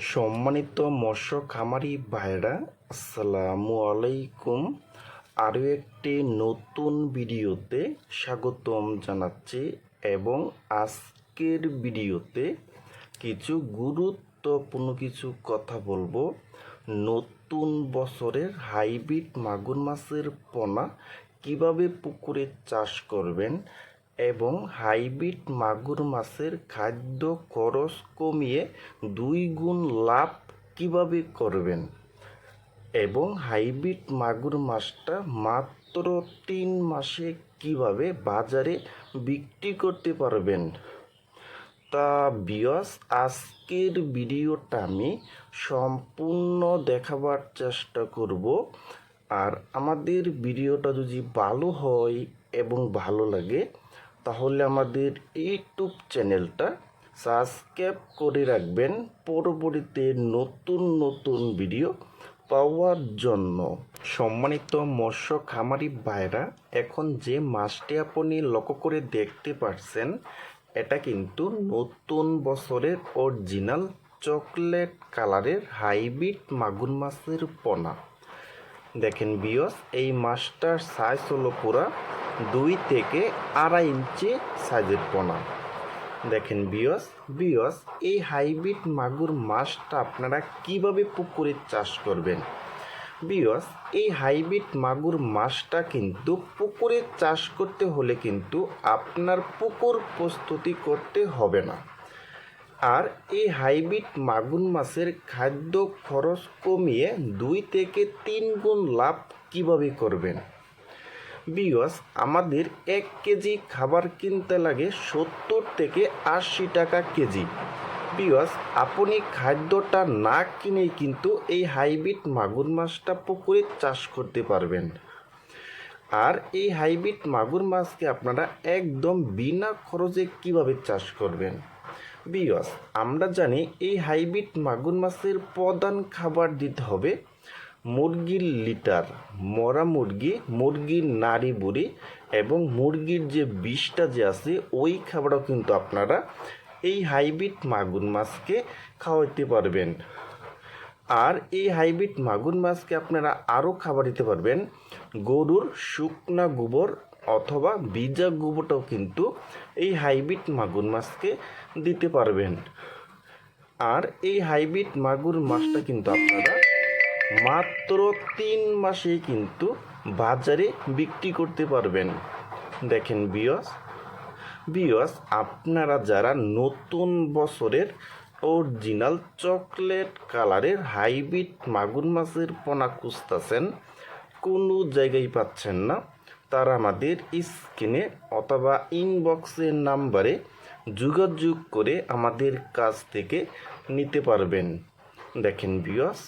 সম্মানিত মৎস্য খামারি ভাইরা আসসালামু আলাইকুম। আরও একটি নতুন ভিডিওতে স্বাগতম জানাচ্ছি এবং আজকের ভিডিওতে কিছু গুরুত্বপূর্ণ কিছু কথা বলব। নতুন বছরের হাইব্রিড মাগুর মাছের পোনা কীভাবে পুকুরে চাষ করবেন এবং হাইব্রিড মাগুর মাছের খাদ্য খরচ কমিয়ে দুই গুণ লাভ কীভাবে করবেন? এবং হাইব্রিড মাগুর মাছটা মাত্র তিন মাসে কীভাবে বাজারে বিক্রি করতে পারবেন? তা বিয়স আজকের ভিডিওটা আমি সম্পূর্ণ দেখাবার চেষ্টা করব। আর আমাদের ভিডিওটা যদি ভালো হয় এবং ভালো লাগে তাহলে আমাদের ইউটিউব চ্যানেলটা সাবস্ক্রাইব করে রাখবেন। পরবর্তীতে নতুন নতুন ভিডিও পাওয়ার জন্য। সম্মানিত মৎস্য খামারি ভাইরা, এখন যে মাছটি আপনি লক্ষ্য করে দেখতে পাচ্ছেন এটা কিন্তু নতুন বছরের অরিজিনাল চকলেট কালারের হাইব্রিড মাগুর মাছের পোনা। দেখেন বিয়স এই মাছটার সাইজ হলো পুরা দুই থেকে আড়াই ইঞ্চি সাইজের পোনা। দেখেন বিয়স বিয়স এই হাইব্রিড মাগুর মাছটা আপনারা কীভাবে পুকুরে চাষ করবেন? বিয়স এই হাইব্রিড মাগুর মাছটা কিন্তু পুকুরে চাষ করতে হলে কিন্তু আপনার পুকুর প্রস্তুতি করতে হবে না। আর এই হাইব্রিড মাগুর মাছের খাদ্য খরচ কমিয়ে দুই থেকে তিন গুণ লাভ কীভাবে করবেন? বিয়স আমাদের এক কেজি খাবার কিনতে লাগে সত্তর থেকে আশি টাকা কেজি। বিয়স আপনি খাদ্যটা না কিনেই কিন্তু এই হাইব্রিড মাগুর মাছটা পুকুরে চাষ করতে পারবেন। আর এই হাইব্রিড মাগুর মাছকে আপনারা একদম বিনা খরচে কীভাবে চাষ করবেন? বিয়স আমরা জানি এই হাইব্রিড মাগুর মাছের প্রধান খাবার দিতে হবে মুরগির লিটার, মরা মুরগি, মুরগির নাড়ি বুড়ি এবং মুরগির যে বিষটা যে আছে, ওই খাবারও কিন্তু আপনারা এই হাইব্রিড মাগুর মাছকে খাওয়াতে পারবেন। আর এই হাইব্রিড মাগুর মাছকে আপনারা আরও খাবার দিতে পারবেন গরুর শুকনা গোবর অথবা ভিজা গোবরটাও কিন্তু এই হাইব্রিড মাগুর মাছকে দিতে পারবেন। আর এই হাইব্রিড মাগুর মাছটা কিন্তু আপনারা মাত্র তিন মাসে কিন্তু বাজারে বিক্রি করতে পারবেন। দেখেন বিয়স বিয়স আপনারা যারা নতুন বছরের অরিজিনাল চকলেট কালারের হাইব্রিড মাগুর মাছের পোনা খুঁজতেছেন, কোনো জায়গায় পাচ্ছেন না। তারা আমাদের স্ক্রিনে অথবা ইনবক্সের নাম্বারে যোগাযোগ করে আমাদের কাছ থেকে নিতে পারবেন। দেখেন বিয়স